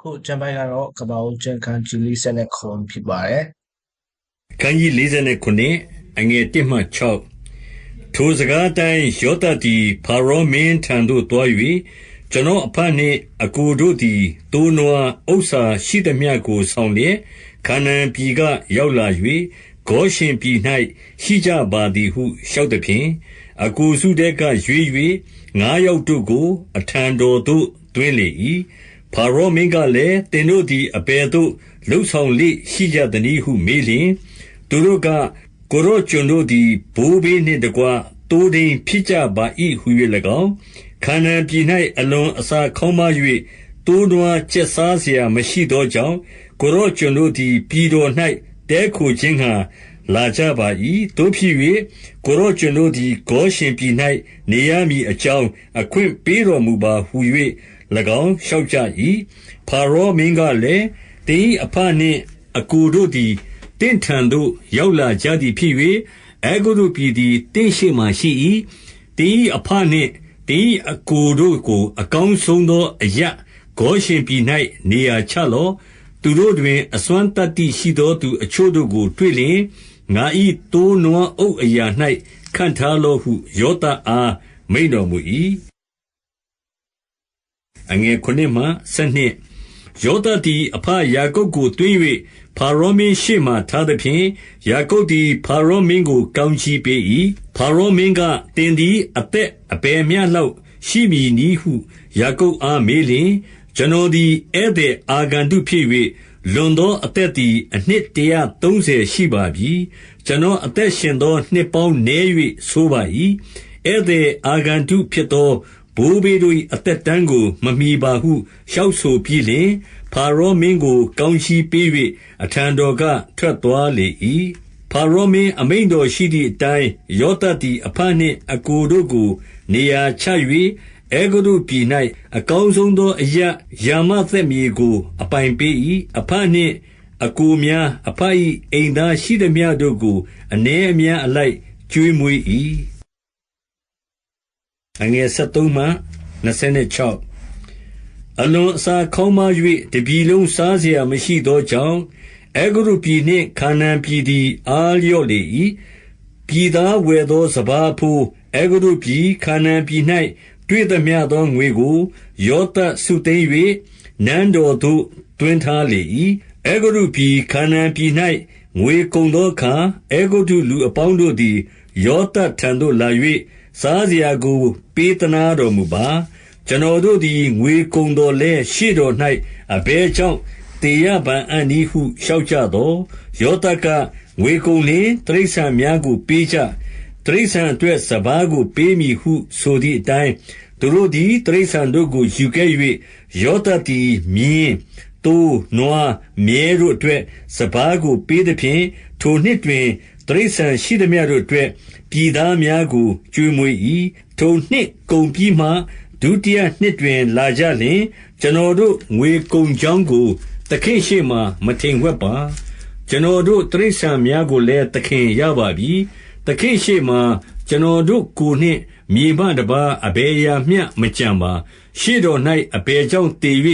ခုကျမ်းပိုင်းကတော့ကပ္ပဦးကျမ်းခန်းကြီး40ခုဖြစ်ပါတယ်အခန်းကြီး49အငယ်1မှ6ထိုစကားအတိုင်းယောသတ်သည်ဖာရောမင်းထံသို့သွား၍ကျွန်တော်အဖနှင့်အကိုတို့သည်တိုးနွားဥစ္စာရှိသမျှကိုဆောင်လျက်ခါနန်ပြည်ကရောက်လာ၍ဂေါရှင်ပြည်၌ရှိကြပါသည်ဟုလျှောက်သည်ဖြင့်အကိုစုတဲ့ကရွေး၍ငါးယောက်တို့ကို အထံတော်သို့တွင်လေ၏ ဖါရောမင်းကလည်း၊သင်တို့သည် အဘယ်သို့ လုပ်ဆောင်လေ့ရှိကြသနည်းဟု မေးလျှင်၊သူတို့က၊ကိုယ်တော်ကျွန်တို့သည် ဘိုးဘေးနှင့်တကွ သိုးထိန်းဖြစ်ကြပါ၏ဟူ၍၎င်း၊ခါနာန်ပြည်၌အလွန်အစာခေါင်းပါး၍သိုးနွားကျက်စားစရာမရှိသောကြောင့်၊ကိုယ်တော်ကျွန်တို့သည် ပြည်တော်၌တည်းခိုခြင်းငှါ လာကြပါ၏။သို့ဖြစ်၍ကိုယ်တော်ကျွန်တို့သည် ဂေါရှင်ပြည်၌နေရမည်အကြောင်း အခွင့်ပေးတော်မူပါဟူ၍ င်း လျှောက်ကြ၏ဖာရောမင်းကလည်းတင်းအဖနှင့်အကူတို့သည်တင့်ထံသို့ ရောက်လာကြသည်ဖြစ်၍အဲဂုတ္တုပြည်သည်တင့်ရှိမှရှိ၏တင်းအဖနှင့်တင်းအကိုတို့ကို အကောင်းဆုံးသောအရဂေါရှင်ပြည်၌နေရာချလော့ သူတို့တွင် အစွမ်းတတ္တိရှိသော သူအချို့တို့ကို တွေ့လျင် ငါ၏တိုးနွားအုပ်အရာ၌ခန့်ထားလော့ဟု ယောသအား မိန်တော်မူ၏ အငယ်9မှ12ယောသသည်အဖယာကုပ်ကိုတွင်း၍ဖာရောမင်းရှေ့မှထားသဖြင့် ယာကုပ်သည်ဖာရောမင်းကို ကောင်းချီးပေး၏ဖာရောမင်းကတင်သည် အသက်အဘယ်မျှလောက် ရှိမည်နည်းဟု ယာကုပ်အားမေးလျင် ကျွန်တော်သည် ဧည့်သည်အာဂန္တုဖြစ်၍လွန်သောအသက်သည် အနှစ်တရာသုံးဆယ်ရှိပါပြီ ကျွန်တော်အသက်ရှင်သော နှစ်ပေါင်းနည်း၍ဆိုပါ၏ဧည့်သည်အာဂန္တုဖြစ်သော ဘိုးဘေးတို့၏အသက်တန်းကို မမီပါဟု လျှောက်ဆိုပြီးလျှင်ဖာရောမင်းကို ကောင်းချီးပေး၍အထံတော်က ထွက်သွားလေ၏ဖာရောမင်း အမိန်တော်ရှိသည့်အတိုင်း ယောသတ်သည်အဖနှင့်အကိုတို့ကို နေရာချ၍အဲဂုတ္တုပြည်၌အကောင်းဆုံးသော အရာယာမသက်မြေကို အပိုင်ပေး၏အဖနှင့်အကိုများအဖ၏အိမ်သားရှိသမျှတို့ကိုအ ਨੇ အများအလိုက် ကျွေးမွေး၏ အငယ်73မှ26အလွန်အစာခေါင်းပါ၍တပြည်လုံးစားเสียမရှိသောကြောင့်အေဂရုပြည်နှင့်ခါနာန်ပြည်သည်အားလျော့လေ၏ပြည်သားဝယ်သောစဘာဖိုးအေဂရုပြည်ခါနာန်ပြည်၌တွေ့သမျှသောငွေကိုယောသစုသိမ့်၍နန်းတော်သို့တွင်ထားလေ၏အေဂရုပြည်ခါနာန်ပြည်၌ငွေကုန်သောအခါအေဂုတုလူအပေါင်းတို့သည်ယောသထံသို့လာ၍ စားစရာကို ပေးသနားတော်မူပါ။ကျွန်တော်တို့သည် ငွေကုန်သော်လည်း ရှေ့တော်၌အဘယ်ကြောင့် သေရပါ အံ့နည်းဟု လျှောက်ကြသော်၊ယောသပ်က၊ငွေကုန်လျှင် တိရစ္ဆာန်များကို ပေးကြ။တိရစ္ဆာန်အတွက် စပါးကို ပေးမည်ဟု ဆိုသည်အတိုင်း၊သူတို့သည် တိရစ္ဆာန်တို့ကို ယူခဲ့၍၊ယောသပ်သည် မြင်း၊သိုး၊နွား၊မြည်းတို့အတွက် စပါးကို ပေးသဖြင့်၊ထိုနှစ်တွင် တရိษံရှိသည်များတို့အတွက် ပြည်သားများကို ကျွေးမွေး၏ထိုနှစ်ကုန်ပြီးမှ ဒုတိယနှစ်တွင် လာကြလျှင် ကျွန်တော်တို့ ငွေကုန်ကြောင်းကို သခင်ရှေ့မှမထိန်ဝှက်ပါ ကျွန်တော်တို့တရိษံများကိုလည်း သခင်ရပါပြီ သခင်ရှေ့မှကျွန်တော်တို့ကိုနှင့် မြေမတပါအဘယ်ရာမျှ မကြံပါ ရှေ့တော်၌အဘယ်ကြောင့်တည်၍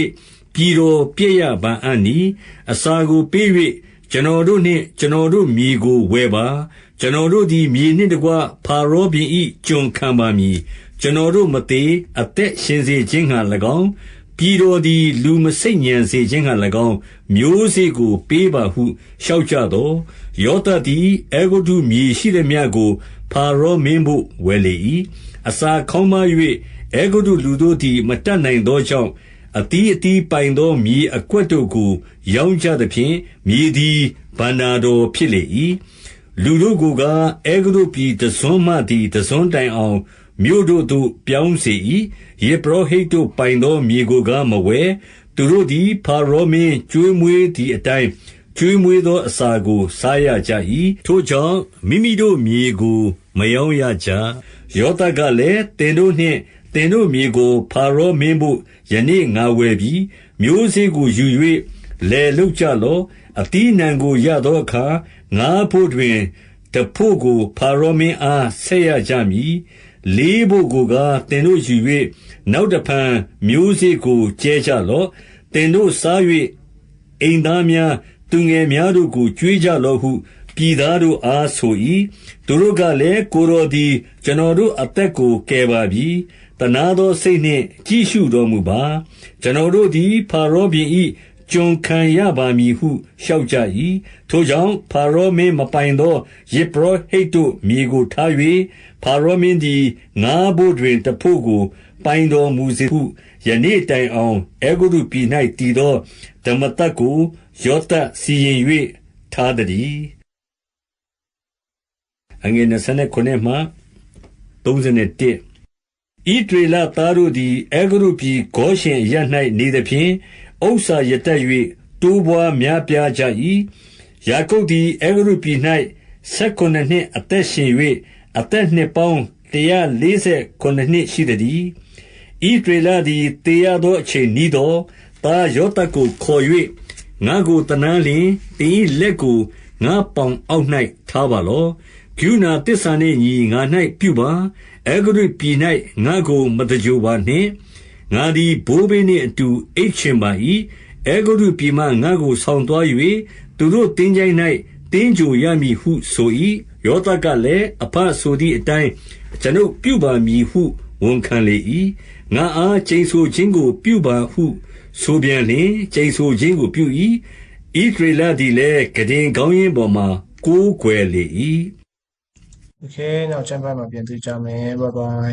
ပြည်တော်ပြည့်ရပါအံ့နီအစာကိုပေး၍ ကျွန်တော်တို့နှင့် ကျွန်တော်တို့မြေကို ဝယ်ပါ ကျွန်တော်တို့သည် မြေနှင့်တကွဖာရောဘင်၏ကျွန်ခံပါမည် ကျွန်တော်တို့မသေးအသက်ရှင်စေခြင်းဟံ၎င်း ပြည်တော်သည် လူမစိတ်ညံစေခြင်းဟံ၎င်း မျိုးစေ့ကို ပေးပါဟု လျှောက်ကြသောယောသသည်အေဂုတုမြေရှိသည်များကိုဖာရောမင်းဖို့ ဝယ်လေ၏အစာခေါင်းမ၍အေဂုတုလူတို့သည် မတတ်နိုင်သောကြောင့် အတီးအတီးပိုင်သော မြေအကွက်တို့ကို ရောင်းကြသဖြင့် မြေသည်ဗန္နာတော်ဖြစ်လေ၏လူတို့ကိုကအဲဂုတုပြည်တစွန်းမှသည် တစွန်းတိုင်အောင် မြို့တို့သို့ ပြောင်းစေ၏ယေဘရဟိတ်တို့ပိုင်သော မြေကိုကမဝဲသူတို့သည်ဖာရောမင်းကျွေးမွေးသည့်အတိုင်း ကျွေးမွေးသော အစာကို စားရကြ၏ထိုကြောင့် မိမိတို့မြေကိုမယောင်းရကြ ယောသကလည်းတင်တို့နှင့် တင်တို့မြေကိုဖာရောမင်းဖို့ ယနေ့ငါဝယ်ပြီးမျိုးစေ့ကိုယူ၍လဲလုကြလောအတီးနှံကို ရသောအခါ ငါဖို့တွင်တဖို့ကိုဖာရောမင်းအား ဆက်ရကြမည် လေးဖို့ကိုကတင်တို့ယူ၍နောက်တဖန် မျိုးစေ့ကိုကျဲကြလော့ သင်တို့စား၍အိမ်သားများ သူငယ်များတို့ကိုကြွေးကြလော့ဟု ပြည်သားတို့အား ဆို၏သူတို့ကလည်း ကိုယ်တော်သည် ကျွန်တော်တို့ အသက်ကို ကယ်ပါပြီ တနာသောစိတ်နှင့် ကြည့်ရှုတော်မူပါ ကျွန်တော်တို့သည်ဖာရောဘင်၏ကျွန်ခံရပါမည်ဟု လျှောက်ကြ၏ထိုကြောင့်ဖာရောမင်းမပိုင်သောယေဘရဟိတ်တို့ မြေကိုထား၍ဖာရောမင်းသည် ငါးဘို့တွင်တဖို့ကို ပိုင်တော်မူစေဟု ယနေ့တိုင်အောင်အေဂုရုပြည်၌တည်သော ဓမ္မတက်ကို ယောသတ်စီရင်၍ထားသည်အငယ်29မှ31 ဣဒရေလသားတို့သည်အေဂရုပြည်ဂောရှင်အရပ်၌နေသဖြင့် ဥစ္စာရတတ်၍တိုးပွားများပြားကြ၏ယာကုပ်သည်အေဂရုပြည်၌၁၉နှစ် အသက်ရှင်၍အသက်နှစ်ပေါင်း148နှစ် ရှိသည်ဣဒရေလသည်တေရသောအချိန်နီးသောသားယောသတ်ကိုခေါ်၍ငါကိုတနန်းလျင်တင်း၏လက်ကို ငါပေါင်အောက်၌ထားပါလော့ ကရုဏာတစ္ဆာနှင့်ညီ ငါ၌ပြုပါ အေဂရုပြည်၌ငါကိုမတကြိုပါနှင့် ငါသည် ဘိုးဘေးနှင့်အတူ အိတ်ချင်ပါ၏အေဂရုပြည်မှ ငါကို ဆောင်သွား၍သူတို့တင်းကြိုင်း၌တင်းကြိုရမည်ဟုဆို၏ယောသကလည်းအဖဆိုသည့်အတိုင်းကျွန်ုပ်ပြုပါမည်ဟု ဝန်ခံလေ၏ငါအား ကျိန်ဆိုခြင်းကို ပြုပါဟု ဆိုပြန်လျင် ကျိန်ဆိုခြင်းကို ပြု၏ဣသရေလသည်လည်းကတင်ကောင်းရင်ပေါ်မှာ ကိုးကွယ်လေ၏ Okay နောက်ကျမ်းပိုင်းမှာပြန်တွေ့ကြမယ် bye bye